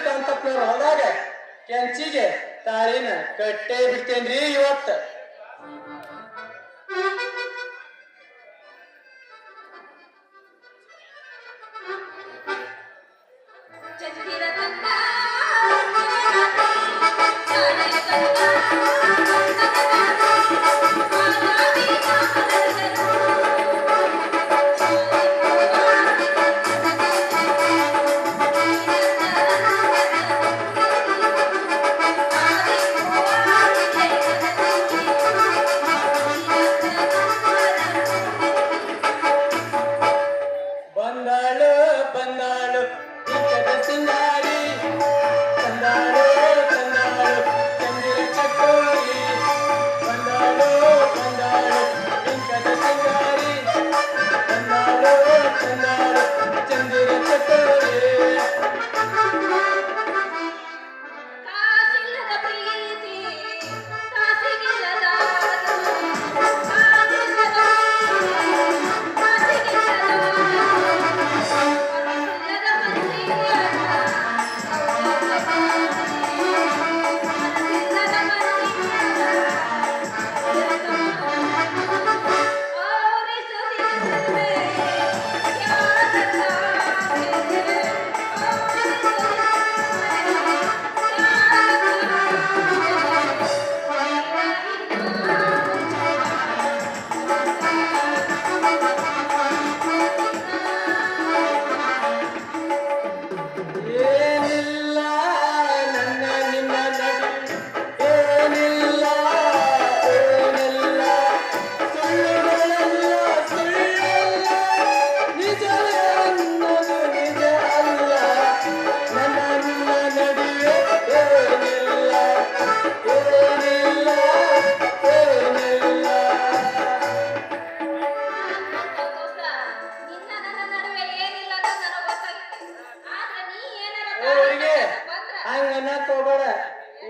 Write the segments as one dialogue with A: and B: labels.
A: ಚಂದ್ರಕಾಂತಪ್ಪನವ್ರ ಹೊಲದಾಗ ಕೆಂಚಿಗೆ ತಾಳಿನ ಕಟ್ಟೆ ಬಿಡ್ತೇನ್ರಿ ಇವತ್ತ. ಅನ್ನಕ್ ಹೋಗ್ಬೇಡ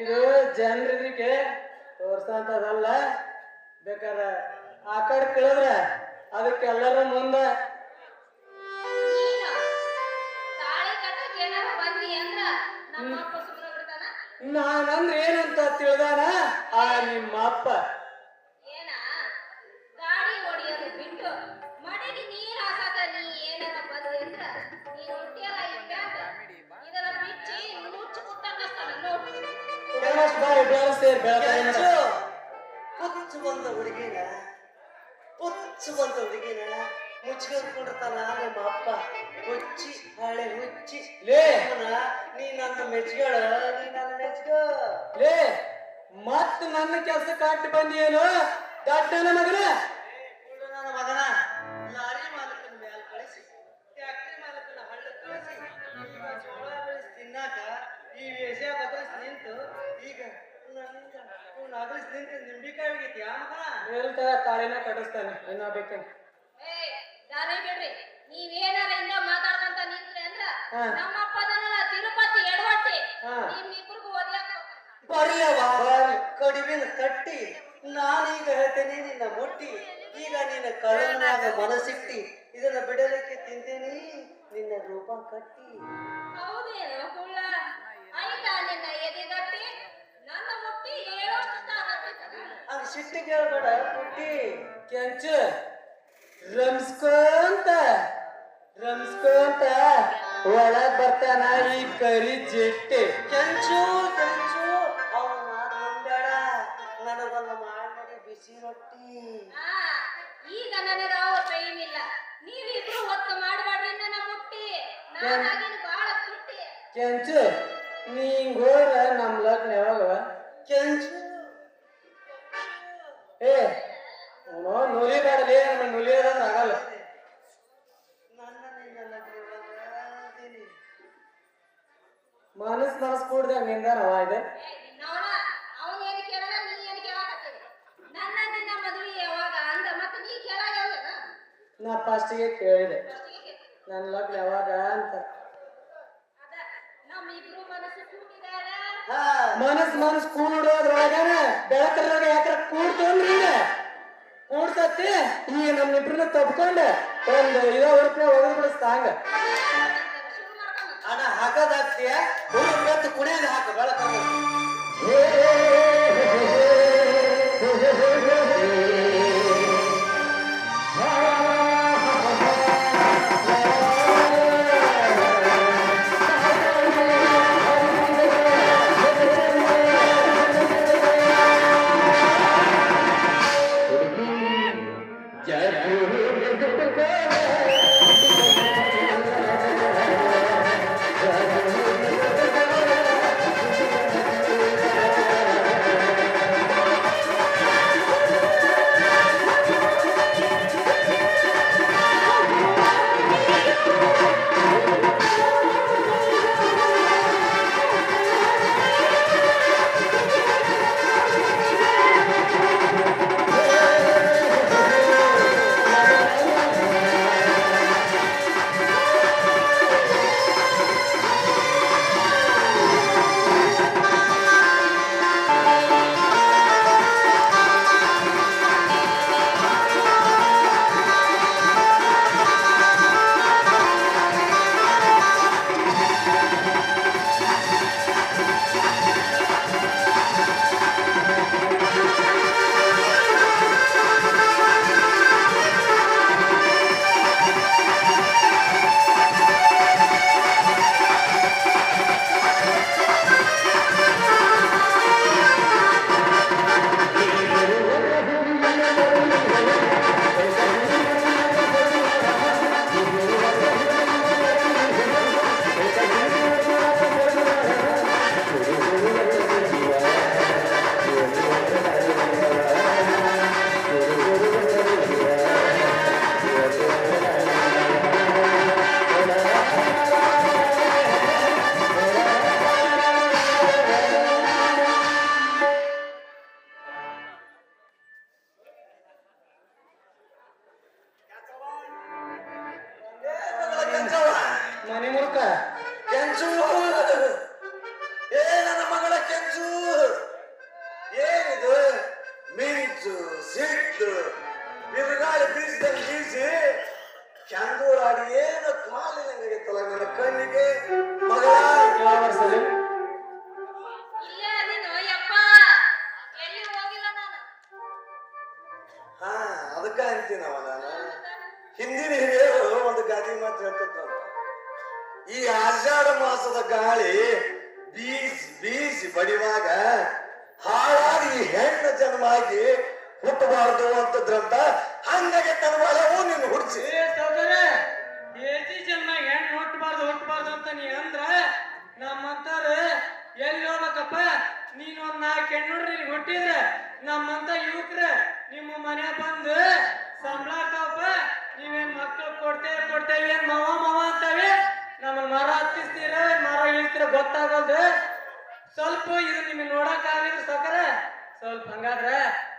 A: ಇದು ಜನರಿಗೆ ತೋರ್ಸಂತದಲ್ಲ. ಬೇಕಾದ್ರೆ ಆ ಕಡೆ ಕೇಳಿದ್ರ ಅದಕ್ಕೆಲ್ಲರ ಮುಂದ. ನಾನಂದ್ರ ಏನಂತ ತಿಳ್ದಾನ? ಆ ನಿಮ್ಮ ಅಪ್ಪ ಬೆಳತಾರ
B: ಪುಚ್ಚು ಬಂದ ಹುಡುಗಿನ ಪುಚ್ಚು ಬಂದ ಹುಡುಗಿನ ಮುಚ್ಕೊಂಡಿರ್ತಾನ ನಿಮ್ಮ ಅಪ್ಪ ಹುಚ್ಚಿ ಹಳೆ ಹುಚ್ಚಿ
A: ಲೇ
B: ನೀ ನನ್ನ ಮೆಚ್ಗಳ ನೀ ನನ್ನ ಮೆಚ್ಕೋ
A: ಲೇ ಮತ್ ನನ್ನ ಕೆಲಸ ಕಟ್ಟಿ ಬಂದಿಯೇನು ದಡ್ಡನ ಮಗನ
B: ಇವ್ನ ನಿಂತ ನಿಂಬಿಕಾಯಿ ಹೋಗೈತಿ ಆ? ಮಗನ
A: ಹೇಳ್ತಾರ ತಾಳಿನ ಕಟ್ಟಿಸ್ತಾನೆ. ಇನ್ನ
C: ಏ ದಾರಿ ಬಿಡ್ರಿ ನೀವೇನಾರ ಹಿಂಗ ಮಾತಾಡ್ಕೊಂತ ನಿಂತ್ರಿ ಅಂದ್ರ
A: ಹಾ.
C: ನಮ್ಮ ತಿರುಪತಿ ಎಡವಟ್ಟಿ.
A: ಹಾ.
C: ನಿಮ್ಮಿಬ್ರಿಗೂ ಒದ್ಯಾಕ
B: ಬರ್ಲವ
A: ಬರ್ಲಿ.
B: ಕಡಿವಿನ ಕಟ್ಟಿ ನಾನೀಗ ಹೇಳ್ತೇನೆ ನಿನ್ನ ಮುಟ್ಟಿ. ಈಗ ನಿನ್ನ ಕಳ್ಳನಾಗ ಮನಸ್ಸಿಟ್ಟಿ. ಇದನ್ನ ಬಿಡಲಿಕ್ಕೆ ತಿಂತೀನಿ ನಿನ್ನ ರೂಪ ಕಟ್ಟಿ.
C: ಹೌದೇನು ಹುಳ್ಳ ಆಯ್ತಾ ನಿನ್ನ ಎದೆಗಟ್ಟಿ ನನ್ನ ಮುಟ್ಟಿ ಹೇಳೋಷ್ಟು ತಾಕತ್ತಿತ್ತನ?
B: ಹಂಗ ಸಿಟ್ಟಿ ಕೇಳ್ಬೇಡ ಕುಟ್ಟಿ
A: ಕೆಂಚು ರಮ್ಸ್ಕೊಂತ ರಮ್ಸ್ಕೊಂತ ಒಳಗ್ ಬರ್ತಾನ ಈ ಕರಿ ಜಿಟ್ಟಿ.
B: ಕೆಂಚು ಕೆಂಚು. ಅವನ ಮಾತು ನಂಬೇಡ ನನಗೊಂದು ಮಾಡಿ ಬಿಸಿ ರೊಟ್ಟಿ.
C: ಈಗ ನನಗ ಅವ ಟೈಮ್ ಇಲ್ಲ ನೀವಿಬ್ರು ಹೊತ್ತು ಮಾಡಬೇಡ್ರಿ ನನ್ನ ಮುಟ್ಟಿ ನಾನಾಗಿನ ಬಾಳ ತುಟ್ಟಿ.
A: ಕೆಂಚು ನೀ ಹಿಂಗ್ ಹೋದ್ರ ನಮ್ ಲಗ್ನ ಯಾವಾಗ
B: ಕೆಂಚು
A: ಏ, ನೋ, ನುಲಿ ಬೇಡಲಿ ನಮ್ಮ ನುಲಿ ಅದಂದ್ರ ಆಗಲ್ಲ. ಮನಸ್ ಮನಸ್ನಿಂದ ನಿಂದಾನವ ಇದೆ.
C: ಅವನ್ ನಾ
A: ಫಸ್ಟಿಗೆ ಕೇಳಿದೆ. ನನ್ನ ಲಗ್ನ ಯಾವಾಗ ಅಂತ
C: ಅದ ನಮ್ಮ ಇಬ್ರು ಮನಸ್ಸು
A: ಮನಸ್ ಮನಸ್ ಕೂಡೋದ್ರೊಳಗನ ಬೆಳಕರಾಗ ಯಾಕ್ರ ಕೂಡ್ತೇನ್ರಿ ಕೂಡ್ತತ್ತಿ ಈಗ. ನಮ್ಮ ಇಬ್ರನ್ನ ತಪ್ಕೊಂಡ ಒಂದ್ ಐದಾರು ರೂಪಾಯಿ ಒಗದು ಬಿಡಿಸ್ತಾಂಗ
B: ಅಣ್ಣ ಹಾಕೋದಾಗ್ತೀಯ ಕುಣಿಯೋದು ಹಾಕು ಬೆಳಕ
A: ಮನೆ ಮುರ್ಕ.
D: ಕೆಂಚು. ಏ ನನ್ನ ಮಗಳ ಕೆಂಚು. ಏನಿದು? ಮಿಂಚು ಸಿಟ್ಟು. ಬಿರುಗಾಳಿ ಬೀಸಿದಲ್ಲಿ ಬೀಸಿ ಚಂದೂರಾಡಿ ಏನು ಕಾಲಿನಂಗಾಗಿತ್ತಲ್ಲ ನನ್ನ ಕಣ್ಣಿಗೆ ಮಗಳ.
A: ಯಾವ
D: ಹಾ ಅದಕ್ಕ ಅಂತೀನವ ನಾನು. ಹಿಂದಿನ ಹಿರಿಯರು ಒಂದು ಗಾದಿ ಮಾತು ಹೇಳ್ತಿದ್ರಂತ ಈ ಆಷಾಢ ಮಾಸದ ಗಾಳಿ ಬೀಸಿ ಬೀಸಿ ಬಡಿವಾಗ ಹಾಳಾಗಿ ಹೆಣ್ಣ ಜನ್ಮ ಆಗಿ ಹುಟ್ಟಬಾರದು ಅಂತದ್ರಂತ ಹಂಗಾಗಿ ತನ್ನ ಒಳವು ನಿನ್ನ ಹುಡ್ಸಿ.
A: ಏ ಸೌಕರ್ಯ ಏಸಿ ಜನ್ಮ ಹೆಣ್ಣು ಹುಟ್ಟಬಾರ್ದು ಹುಟ್ಟಬಾರ್ದು ಅಂತ ನೀ ಅಂದ್ರ ನಮ್ಮಂತಾರ ಎಲ್ಲಿ ಹೋಗ್ಬೇಕಪ್ಪ? ನೀನ್ ಒಂದ್ ನಾಲ್ಕು ಹೆಣ್ಣು ನೀನ್ ಹುಟ್ಟಿದ್ರೆ ನಮ್ಮಂತ ಯುವಕ್ರ ನಿಮ್ಮ ಮನೆ ಬಂದು ಸಂಬಳ ಆಗ್ತಾವಪ್ಪ ನೀವೇನ್ ಮಕ್ಕಳು ಕೊಡ್ತೇವೆ ಕೊಡ್ತೇವೆ, ಏನ್ ಮಾವ? ಗೊತ್ತಾಗಲ್ದು? ಸ್ವಲ್ಪ ಇದು ನಿಮ್ಗೆ ನೋಡಕ್ ಆಗಿದ್ರು ಸಾಕಾರ ಸ್ವಲ್ಪ ಹಂಗಾದ್ರ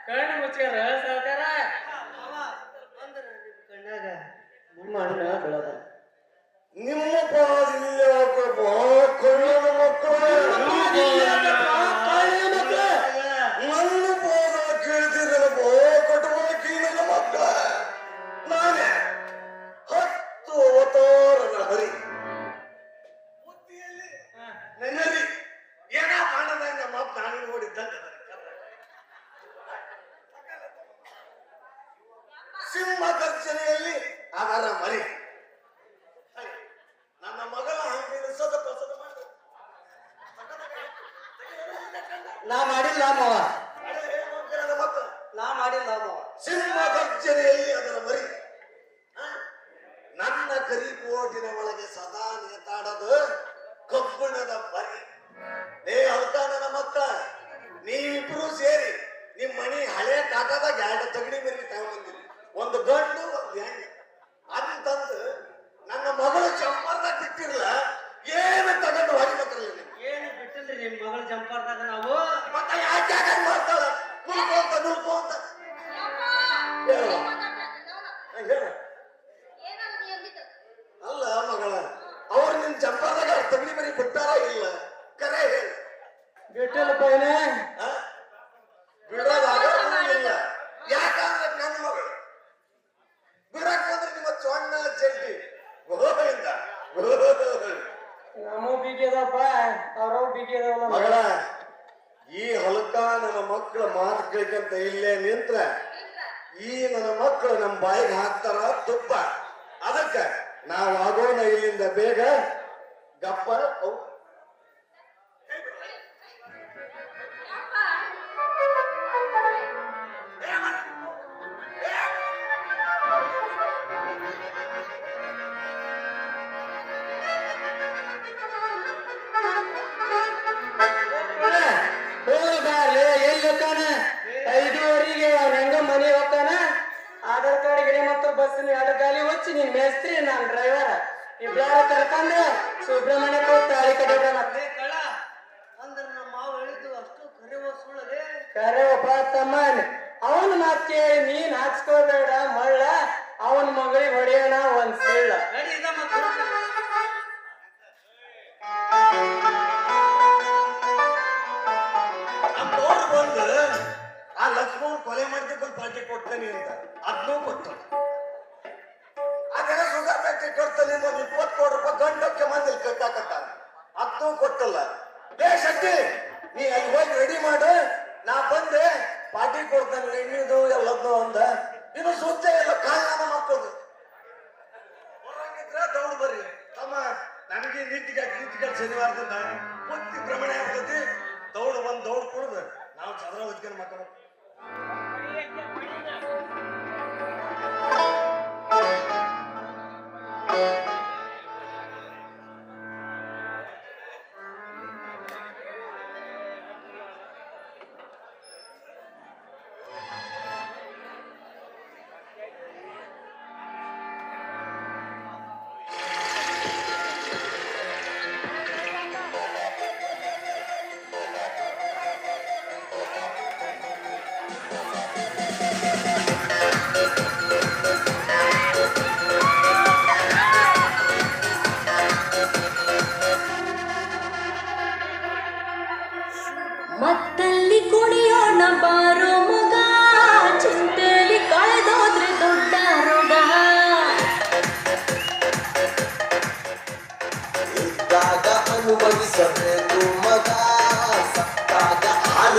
A: ಕಣ್ಣು ಮುಚ್ಚಾರ ಸಾಕಾರ
B: ಕಣ್ಣಾಗ
A: ಅಣ್ಣ ಬೆಳದ
D: ನಿಮ್ಮ ಪಾದಿಲ್ಲ ಕೊಳ್ಳದ ಸಿಂಹ ಗರ್ಜನೆಯಲ್ಲಿ ಅದರ ಮರಿ. ನನ್ನ ಮಗಳ
B: ನಾ ಮಾಡಿಲ್ಲ
D: ಅಂತೀರ
B: ನಾ ಮಾಡಿಲ್ಲ ಮಾವ.
D: ಸಿಂಹ ಗರ್ಜನೆಯಲ್ಲಿ ಅದರ ಮರಿ. ನನ್ನ ನನ್ನ ಕರಿಕೋಟಿನ ಒಳಗೆ ಸದಾ ನೇತಾಡದು ಕಬ್ಬಿಣದ ಮರಿ. ಏ, ಅಲ್ಕ ನನ್ನ ಮಕ್ಕಳ, ನೀವಿಬ್ರು ಸೇರಿ ನಿಮ್ಮ ಮನಿ ಹಳೆ ಕಾಟದಾಗ ಎರಡು ತಗಡಿ ಮರಿ ಒಂದು ಗಂಡು ಒಂದು ಹೆಣ್ಣು. ಕೇಳ್ಕಂತ ಇಲ್ಲೇ ನಿಂತ್ರ, ಈ ನನ್ನ ಮಕ್ಕಳು ನಮ್ಮ ಬಾಯಿಗೆ ಹಾಕ್ತಾರ ತುಪ್ಪ. ಅದಕ್ಕ ನಾವು ಆಗೋಣ ಇಲ್ಲಿಂದ ಬೇಗ. ಗಪ್ಪ
A: ಹೊಡೆಯೋಣ ಒಂದ್ ಸುಳ್ಳ.
D: ನಮ್ಮವ್ರು ಬಂದು ಆ ಲಕ್ಷ್ಮಣ್ ಕೊಲೆ ಮಾಡ್ಬೇಕಂತ ಪಾರ್ಟಿ ಕೊಡ್ತೇನೆ ಅಂತ. ಅದನ್ನೂ ಕೊಟ್ಟು ಅದೆಲ್ಲ ಸುಧಾ ಫ್ಯಾಕ್ಟ್ರಿ ಕೊಡ್ತಾನೆ ಒಂದು ಇಪ್ಪತ್ತು ಕೋಟಿ ರೂಪಾಯಿ ಗಂಡಕ್ಕೆ ಮಂದಿ ಕಟ್ಟಾಕತ್ತ ಅದನ್ನೂ ಕೊಟ್ಟಲ್ಲ. ಬೇ ಶಕ್ತಿ ನೀ ಅಲ್ಲಿ ಹೋಗಿ ರೆಡಿ ಮಾಡು. ನಾ ಬಂದೆ ಪಾರ್ಟಿ ಕೊಡ್ತಾನೆ ಎಣ್ಣೆದು ಎಲ್ಲದನ್ನೂ ಅಂದ. ಇನ್ನು ಸ್ವಚ್ಛ ಎಲ್ಲ ಕಾಲ ಮಕ್ಕಳು ನನಗೆ ನೀತಿಗೆ ನೀತಿಗಳು ಶನಿವಾರದಿಂದ ಪೂರ್ತಿ ಭ್ರಮಣೆ ಆಗ್ತೈತಿ ದೌಡ್ ಒಂದ್ ದೌಡ್ ಕುಡ್ದು ನಾವು ಚದ್ರ ಹೊಚ್ಕೊಂಡು ಮಕ್ಕಳು.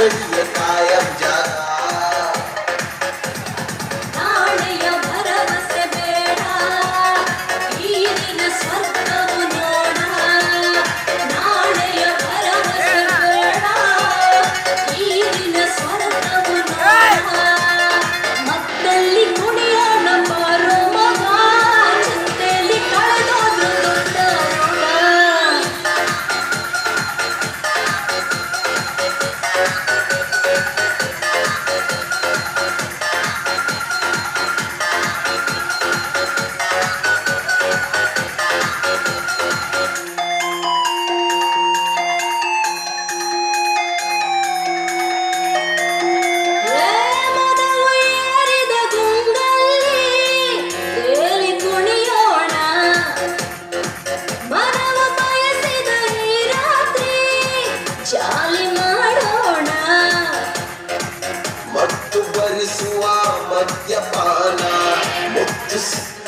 E: Hallelujah.
F: ಮುತ್ತು